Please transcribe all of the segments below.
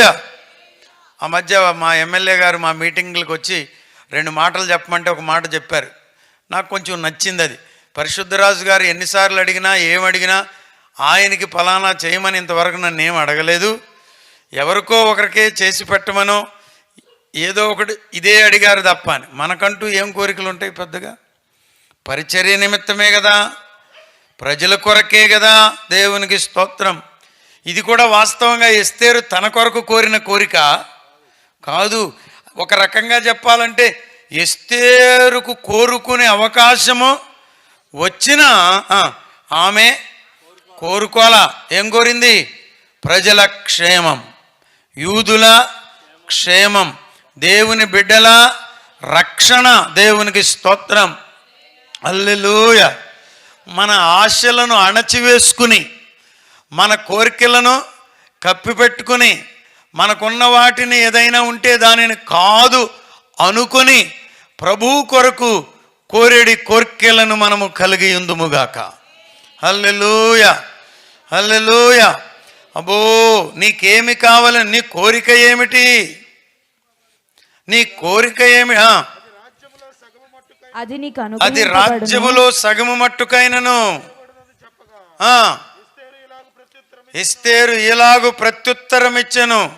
హల్లెలూయ ఆ మధ్య మా ఎమ్మెల్యే గారు మా మీటింగ్లకు వచ్చి రెండు మాటలు చెప్పమంటే ఒక మాట చెప్పారు. నాకు కొంచెం నచ్చింది అది. పరిశుద్ధరాజు గారు ఎన్నిసార్లు అడిగినా ఏం అడిగినా ఆయనకి ఫలానా చేయమని ఇంతవరకు నన్ను ఏం అడగలేదు. ఎవరికో ఒకరికే చేసి పెట్టమనో ఏదో ఒకటి ఇదే అడిగారు తప్ప అని. మనకంటూ ఏం కోరికలు ఉంటాయి పెద్దగా? పరిచర్య నిమిత్తమే కదా. ప్రజల కొరకే కదా దేవునికి స్తోత్రం. ఇది కూడా వాస్తవంగా ఎస్తేరు తన కొరకు కోరిన కోరిక కాదు. ఒక రకంగా చెప్పాలంటే ఎస్తేరుకు కోరుకునే అవకాశము వచ్చిన ఆమె కోరుకోలా ఏం కోరింది? ప్రజల క్షేమం. యూదుల క్షేమం. దేవుని బిడ్డల రక్షణ. దేవునికి స్తోత్రం. అల్లెలూయ మన ఆశలను అణచివేసుకుని మన కోరికలను కప్పిపెట్టుకుని మనకున్న వాటిని ఏదైనా ఉంటే దానిని కాదు అనుకొని ప్రభు కొరకు కోరేడి కోరికలను మనము కలిగి ఉందుముగాక. హల్లెలూయ! హల్లెలూయ! అబ్బో నీకేమి కావాలని నీ కోరిక ఏమిటి? నీ కోరిక ఏమి? అది రాజ్యములో సగము మట్టుకైనను. ఇస్తేరు ఇలాగు ప్రత్యుత్తరం ఇచ్చాను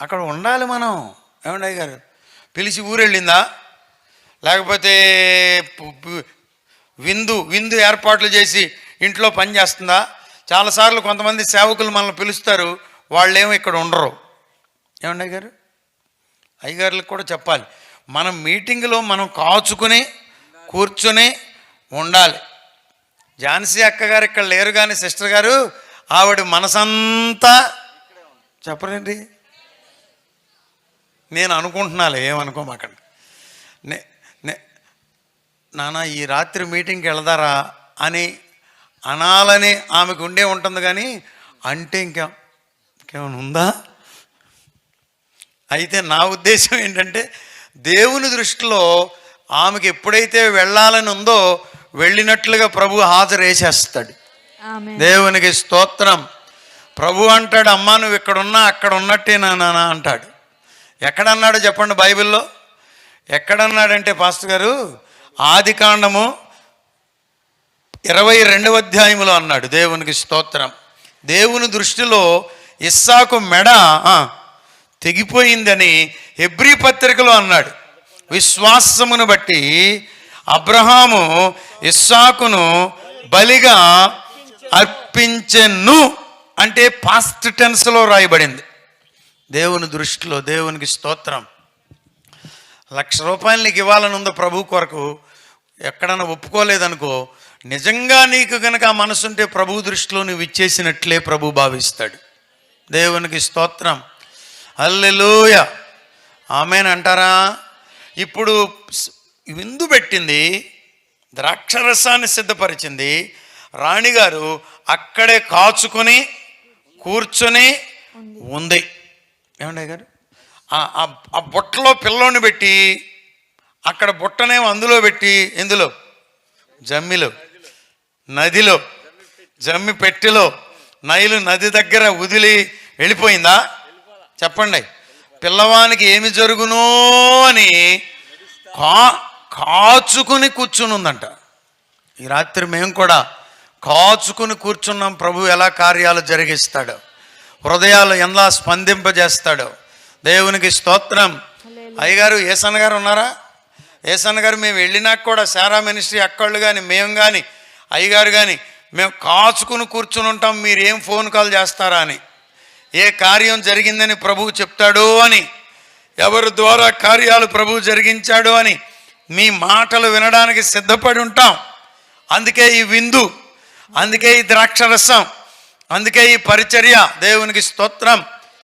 అక్కడ ఉండాలి మనం. ఏమండయ్య గారు పిలిచి ఊరెళ్ళిందా? లేకపోతే విందు విందు ఏర్పాట్లు చేసి ఇంట్లో పని చేస్తుందా? చాలాసార్లు కొంతమంది సేవకులు మనల్ని పిలుస్తారు. వాళ్ళేమో ఇక్కడ ఉండరు. ఏమండయ్య గారు అయ్యగారులకు కూడా చెప్పాలి. మనం మీటింగ్లో మనం కాచుకుని కూర్చుని ఉండాలి. ఝాన్సీ అక్క గారు ఇక్కడ లేరు కానీ సిస్టర్ గారు ఆవిడ మనసంతా చెప్పరండి. నేను అనుకుంటున్నాలే ఏమనుకోమాకండి. నే నే నాన్న ఈ రాత్రి మీటింగ్కి వెళదారా అని అనాలని ఆమెకు ఉండే ఉంటుంది కానీ అంటే ఇంకా ఇంకేమైనా ఉందా? అయితే నా ఉద్దేశం ఏంటంటే దేవుని దృష్టిలో ఆమెకి ఎప్పుడైతే వెళ్ళాలని ఉందో వెళ్ళినట్లుగా ప్రభు హాజరేసేస్తాడు. ఆమె దేవునికి స్తోత్రం. ప్రభు అంటాడు అమ్మా నువ్వు ఇక్కడ ఉన్నా అక్కడ ఉన్నట్టే నానా అంటాడు. ఎక్కడన్నాడు చెప్పండి బైబిల్లో? ఎక్కడన్నాడంటే పాస్టర్ గారు ఆది కాండము ఇరవై రెండవ అధ్యాయములో అన్నాడు దేవునికి స్తోత్రం. దేవుని దృష్టిలో ఇస్సాకు మెడ తెగిపోయిందని హెబ్రీ పత్రికలో అన్నాడు. విశ్వాసమును బట్టి అబ్రహాము ఇస్సాకును బలిగా అర్పించెను అంటే పాస్ట్ టెన్స్లో రాయబడింది. దేవుని దృష్టిలో దేవునికి స్తోత్రం. లక్ష రూపాయలు నీకు ఇవ్వాలని ఉందో ప్రభు కొరకు. ఎక్కడన్నా ఒప్పుకోలేదనుకో నిజంగా నీకు గనక ఆ మనసుంటే ప్రభు దృష్టిలో నువ్వు ఇచ్చేసినట్లే ప్రభు భావిస్తాడు. దేవునికి స్తోత్రం. హల్లెలూయ. ఆమెనంటారా ఇప్పుడు విందు పెట్టింది ద్రాక్షరసాన్ని సిద్ధపరిచింది. రాణిగారు అక్కడే కాచుకొని కూర్చొని ఉంది. ఏమండే గారు ఆ- ఆ- బుట్టలో పిల్లోని పెట్టి అక్కడ బుట్టనేమో అందులో పెట్టి ఎందులో జమ్మిలో నదిలో జమ్మి పెట్టెలో నైలు నది దగ్గర వదిలి వెళ్ళిపోయిందా? చెప్పండి. పిల్లవానికి ఏమి జరుగునో అని కా కాచుకుని కూర్చుని ఉందంట ఈ రాత్రి మేము కూడా కాచుకుని కూర్చున్నాం. ప్రభు ఎలా కార్యాలు జరిగిస్తాడో. హృదయాలు ఎలా స్పందింపజేస్తాడో. దేవునికి స్తోత్రం. అయ్యగారు ఏసన్న గారు ఉన్నారా? ఏసన్న గారు మేము వెళ్ళినాక కూడా సారా మినిస్ట్రీ అక్కళ్ళు కానీ మేము కానీ అయ్యగారు కానీ మేము కాచుకుని కూర్చుని ఉంటాం మీరు ఏం ఫోన్ కాల్ చేస్తారా అని. ఏ కార్యం జరిగిందని ప్రభువు చెప్తాడో అని. ఎవరి ద్వారా కార్యాలు ప్రభువు జరిగించాడో అని. మీ మాటలు వినడానికి సిద్ధపడి ఉంటాం. అందుకే ఈ విందు అందుకే ఈ ద్రాక్షరసం అందుకే ఈ పరిచర్య దేవునికి స్తోత్రం.